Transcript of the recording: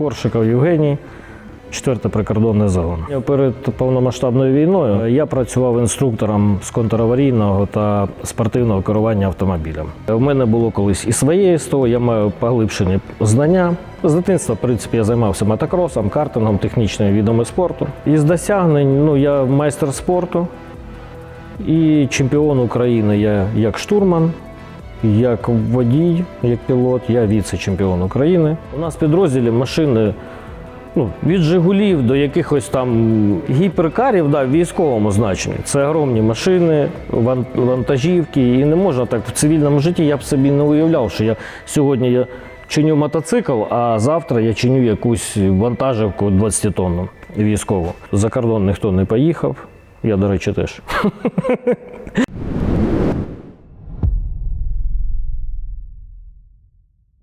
Коршиков Євгеній, 4 прикордонний загон. Перед повномасштабною війною я працював інструктором з контраварійного та спортивного керування автомобілем. У мене було колись і своє СТО, я маю поглибшені знання. З дитинства, в принципі, я займався мотокросом, картингом, технічними видами спорту. Із досягнень ну, я майстер спорту і чемпіон України я як штурман, як водій, як пілот, я віце-чемпіон України. У нас в підрозділі машини ну, від Жигулів до якихось там гіперкарів да, в військовому значенні. Це огромні машини, ван- вантажівки. І не можна так в цивільному житті я б собі не уявляв, що я сьогодні я чиню мотоцикл, а завтра я чиню якусь вантажівку 20 тонну військову. За кордон ніхто не поїхав. Я, до речі, теж.